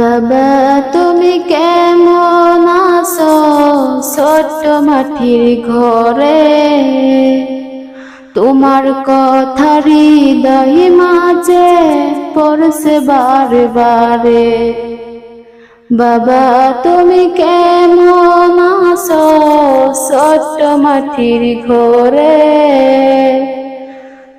বাবা, তুমি কেমন আছো? ছোট্ট মাটির ঘরে। তোমার কথা হৃদয় মাঝে পড়ছে বারে বারে বাবা, তুমি কেমন আছো? ছোট্ট মাটির ঘরে।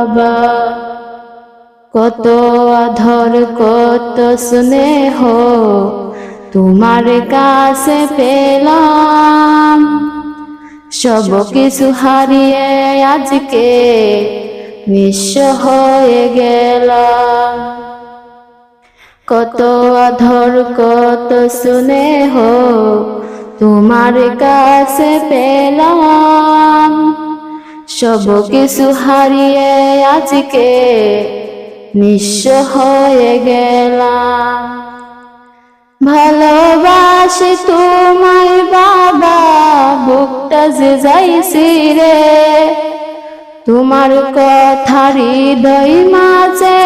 বাবা। কত আধর, কত স্নেহ তোমার কাছে পেলাম। সব কিছু হারিয়ে আজকে নিঃস্ব হয়ে গেলাম। কত আধর, কত স্নেহ তোমার কাছে পেলাম। সব কিছু হারিয়ে আজকে নিঃস্ব হয়ে গেলাম। ভালোবাসি তোমায় বাবা, বুকটা যে যাইছি রে তোমার কথা হৃদয় মাঝে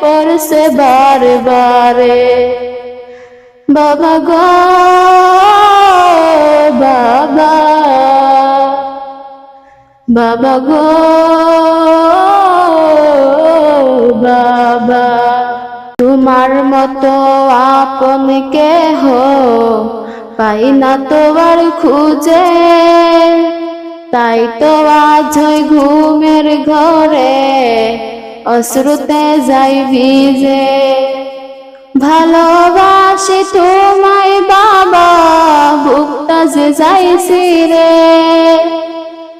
পড়ছে বারে বারে বাবা গো, বাবা বাবা গো, বাবা, তোমার মতো আপন কেহ পাই না তোমার খুঁজে। তাই তো আজ ঘুমের ঘরে অশ্রুতে যাই ভিজে। ভালোবাসি তোমায় বাবা, বুকটা যে যাইছি রে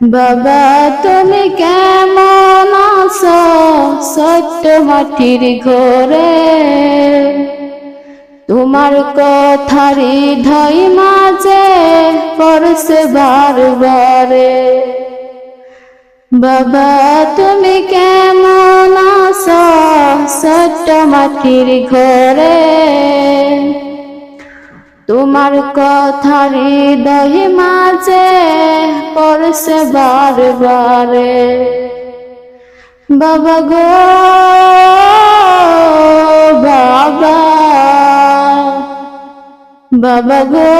বাবা, তুমি কেমন আছো? সত্য মাটির ঘরে। তোমার কথা হৃদয় মাঝে পড়ছে বারবারে। বাবা, তুমি কেমন আছো? সত্য মাটির ঘরে। তোমার কথা হৃদয় মাঝে পড়ছে বারে বারে। বাবা গো, বাবা। বাবা গো,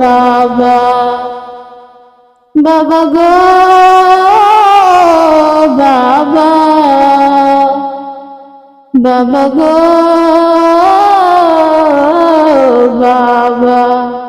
বাবা। বাবা গো, বাবা। বাবা গো, বাবা।